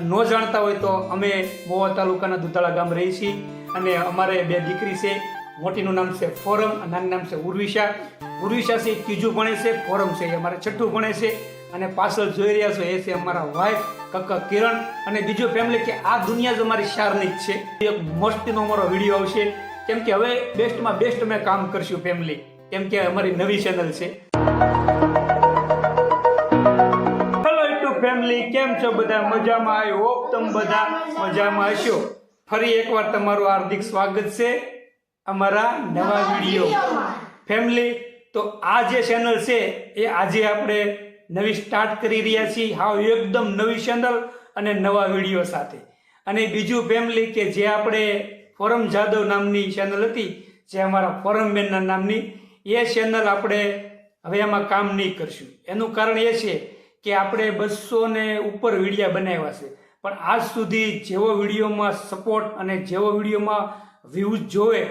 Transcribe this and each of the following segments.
ન જાણતા હોય તો અમે મોવા તાલુકાના દુધાળા ગામ રહી છીએ અને અમારે બે દીકરી છે. મોટીનું નામ છે ફોરમ અને નાનું નામ છે ઉર્વિશા. ઉર્વિશા છે, ત્રીજું ભણે છે, ફોરમ છે. અમારે છઠ્ઠું ભણે છે અને પાછળ જોઈ રહ્યા છો, એ છે અમારા વાઈફ કક્કા કિરણ અને બીજું ફેમિલી કે આ દુનિયા જ અમારી શારની જ છે. એક મોસ્ટનો અમારો વીડિયો આવશે. કેમ કે હવે બેસ્ટમાં બેસ્ટ અમે કામ કરશું ફેમિલી કેમ કે અમારી નવી ચેનલ છે. ફેમિલી કેમ છો બધા? મજામાં આઈ હોપ તમે બધા મજામાં હશો. ફરી એકવાર તમારું હાર્દિક સ્વાગત છે અમારા નવા વીડિયો. ફેમિલી તો આ જે ચેનલ છે એ આજે આપણે નવી સ્ટાર્ટ કરી રહ્યા છીએ. હાવ એકદમ નવી ચેનલ અને નવા વીડિયો સાથે. અને બીજું ફેમિલી કે જે આપણે ફોરમ જાદવ નામની ચેનલ હતી જે અમારા ફોરમ બેનના નામની એ ચેનલ આપણે હવે એમાં કામ નહીં કરશું. એનું કારણ એ છે કે આપણે બસો ને ઉપર વિડીયા બનાવ્યા છે. પણ આજ સુધી જેવો વિડીયોમાં સપોર્ટ અને જેવો વિડીયોમાં વ્યૂઝ જોવે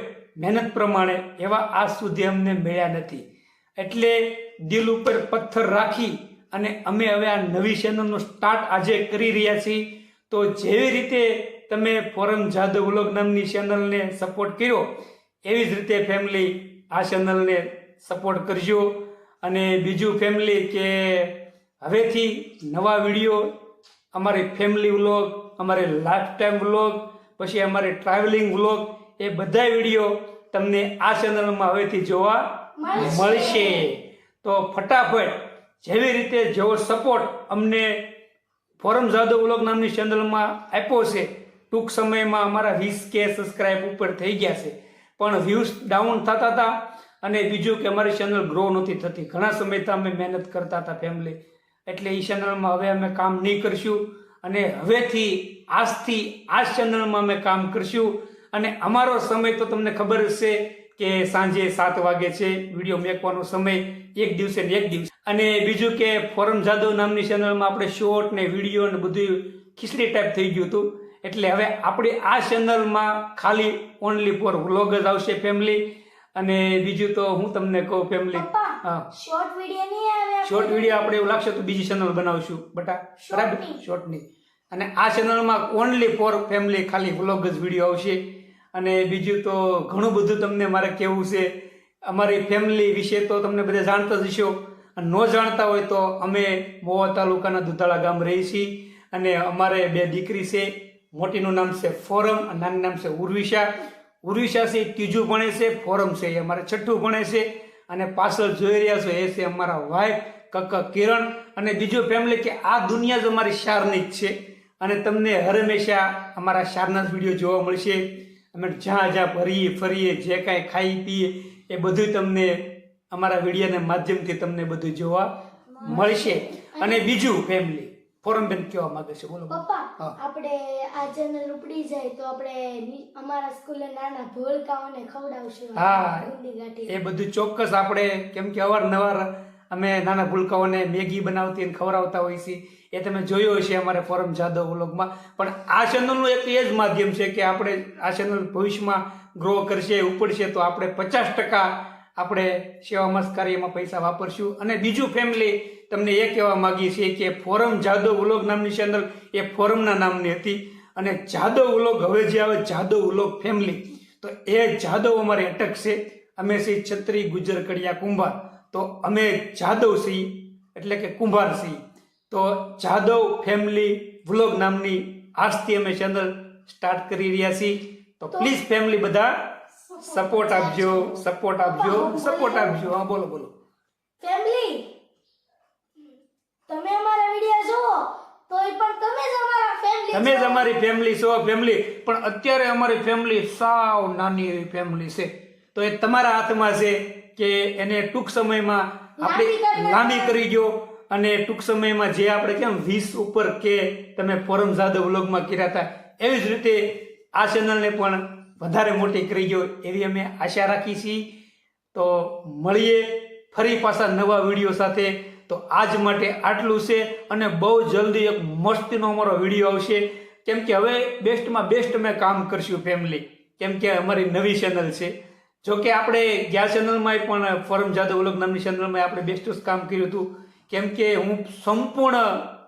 મહેનત પ્રમાણે એવા આજ સુધી અમને મળ્યા નથી. એટલે દિલ ઉપર પથ્થર રાખી અને અમે હવે આ નવી ચેનલનો સ્ટાર્ટ આજે કરી રહ્યા છીએ. તો જેવી રીતે તમે ફોરમ જાદવ વ્લોગ નામની ચેનલને સપોર્ટ કર્યો, એવી જ રીતે ફેમિલી આ ચેનલને સપોર્ટ કરજો. અને બીજું ફેમિલી કે હવેથી નવા વીડિયો અમારી ફેમિલી વ્લોગ અમારે લાઈફ ટાઈમ વ્લોગ પછી અમારે ટ્રાવેલિંગ વ્લોગ એ બધા વીડિયો તમને આ ચેનલમાં હવેથી જોવા મળશે. તો ફટાફટ જેવી રીતે જેવો સપોર્ટ અમને ફોરમ જાદવ વ્લોગ નામની ચેનલમાં આપ્યો છે ટૂંક સમયમાં અમારા વીસ કે સબસ્ક્રાઇબ ઉપર થઈ ગયા છે. પણ વ્યૂઝ ડાઉન થતા હતા અને બીજું કે અમારી ચેનલ ગ્રો નહોતી થતી. ઘણા સમયથી અમે મહેનત કરતા હતા ફેમિલી એટલે એ ચેનલમાં હવે અમે કામ નહીં કરશું. અને હવેથી આજથી આ ચેનલમાં અમે કામ કરશું. અને અમારો સમય તો તમને ખબર છે કે સાંજે સાત વાગે છે. વીડિયો મેકવાનો સમય એક દિવસે ને એક દિવસે. અને બીજું કે ફોરમ જાદવ નામની ચેનલમાં આપણે શોર્ટ ને વીડિયો ને બધું ખીચડી ટાઈપ થઈ ગયું હતું. એટલે હવે આપણી આ ચેનલમાં ખાલી ઓનલી ફોર વ્લોગ જ આવશે ફેમિલી અને બીજું તો હું તમને કહું ફેમિલી હા. શોર્ટ વિડિયો નહીં આવે શોર્ટ વિડિયો આપણે એવું લાગશે તો બીજી ચેનલ બનાવશું. બટા બરાબર. શોર્ટની અને આ ચેનલમાં ઓનલી ફોર ફેમિલી ખાલી વ્લોગ જ વીડિયો આવશે. અને બીજું તો ઘણું બધું તમને મારે કહેવું છે અમારી ફેમિલી વિશે તો તમને બધા જાણતા જ હશો. અને ન જાણતા હોય તો અમે મોવા તાલુકાના દુધાળા ગામ રહી છીએ અને અમારે બે દીકરી છે મોટીનું નામ છે ફોરમ અને નાનું નામ છે ઉર્વિશા. ઉર્વિશા છે ત્રીજું ભણે છે ફોરમ છે એ અમારે છઠ્ઠું ભણે છે. અને પાછળ જોઈ રહ્યા છો, એ છે અમારા વાઈફ કક કિરણ અને બીજું ફેમિલી કે આ દુનિયા જ અમારી શારની જ છે. અને તમને હર હંમેશા અમારા શારના વીડિયો જોવા મળશે. અમે જ્યાં જ્યાં ફરીએ ફરીએ જે કાંઈ ખાઈ પીએ, એ બધું તમને અમારા વિડીયોના માધ્યમથી તમને બધું જોવા મળશે. અને બીજું ફેમિલી ફોરમ બેન કહેવા માંગે છે બોલો. પપ્પા આપણે આ ચેનલ ઉપડી જાય તો આપણે અમારા સ્કૂલે નાના ભોળકાઓને ખવડાવશું હા. એ બધું ચોક્કસ આપણે કેમ કે અવારનવાર અમે નાના ભૂલકાઓને મેગી બનાવતી અને ખવડાવતા હોઈએ છીએ એ તમે જોયો હશે અમારે ફોરમ જાદવ વ્લોગમાં પણ આ ચેનલનું એક એ જ માધ્યમ છે કે આપણે આ ચેનલ ભવિષ્યમાં ગ્રો કરશે ઉપડશે તો આપણે પચાસ ટકા આપણે સેવા મસ્ત કાર્યમાં પૈસા વાપરશું. અને બીજું ફેમિલી તમને એ કહેવા માગીએ છીએ કે ફોરમ જાદવ વ્લોગ નામની ચેનલ એ ફોરમના નામની હતી. અને જાદવ વ્લોગ હવે જે આવે જાદવ વ્લોગ ફેમિલી તો એ જાદવ અમારે અટક છે. અમે શ્રી છત્રી ગુજર કડિયા કુંભાર. તો અમે જાદવ સિંહ એટલે કે કુંભાર સિંહ તો જાદવ ફેમિલી વ્લોગ નામની આજથી અમે ચેનલ સ્ટાર્ટ કરી રહ્યા છીએ. તો પ્લીઝ ફેમિલી બધા સપોર્ટ આપજો સપોર્ટ આપજો સપોર્ટ આપજો. હા બોલો બોલો. ફેમિલી તમે અમારા વિડિયો જુઓ તોય પણ તમે જ અમારા ફેમિલી તમે જ અમારી ફેમિલી છો ફેમિલી પણ અત્યારે અમારી ફેમિલી સાવ નાની એવી ફેમિલી છે. તો એ તમારા હાથમાં છે કે એને ટૂંક સમયમાં આપણે લાંબી કરી ગયો દો અને ટૂંક સમયમાં જે આપણે કેમ વીસ ઉપર કે તમે ફોરમ જાદવ વ્લોગમાં કર્યા હતા એવી જ રીતે આ ચેનલને પણ વધારે મોટી કરી દો એવી અમે આશા રાખી છીએ. તો મળીએ ફરી પાછા નવા વીડિયો સાથે. તો આજ માટે આટલું છે અને બહુ જલ્દી એક મસ્તીનો અમારો વીડિયો આવશે. કેમ કે હવે બેસ્ટમાં બેસ્ટ અમે કામ કરશું ફેમિલી કેમ કે અમારી નવી ચેનલ છે. જો કે આપણે ગયા ચેનલમાં પણ ફોરમ જાદવ ઉલગ નામની ચેનલમાં આપણે બેસ્ટ કામ કર્યું હતું. કેમ કે હું સંપૂર્ણ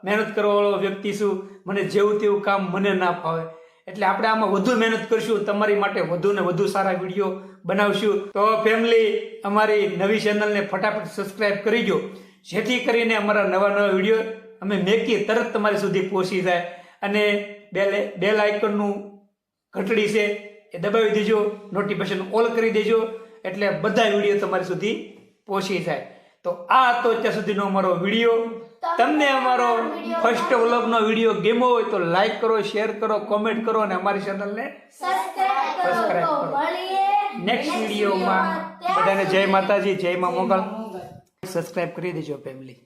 મહેનત કરવાવાળો વ્યક્તિ છું. મને જેવું તેવું કામ મને ના ફાવે. એટલે આપણે આમાં વધુ મહેનત કરશું, તમારી માટે વધુ ને વધુ સારા વીડિયો બનાવશું. તો ફેમિલી અમારી નવી ચેનલને ફટાફટ સબસ્ક્રાઈબ કરી દો. જેથી કરીને અમારા નવા નવા વીડિયો અમે મેકીએ તરત તમારી સુધી પહોંચી જાય. અને બેલ બેલ આઇકનનું ઘટડી છે એ દબાવી દેજો નોટિફિકેશન ઓલ કરી દેજો, એટલે બધા વીડિયો તમારી સુધી પહોંચી જાય. તો આ હતો અત્યાર સુધીનો અમારો વીડિયો. તમને અમારો ફર્સ્ટ વ્લોગનો વીડિયો ગેમો હોય તો લાઈક કરો શેર કરો કોમેન્ટ કરો અને અમારી ચેનલને સબસ્ક્રાઇબ કરો નેક્સ્ટ વિડીયોમાં બધાને જય માતાજી જય મા મોગલ. સબસ્ક્રાઈબ કરી દેજો ફેમિલી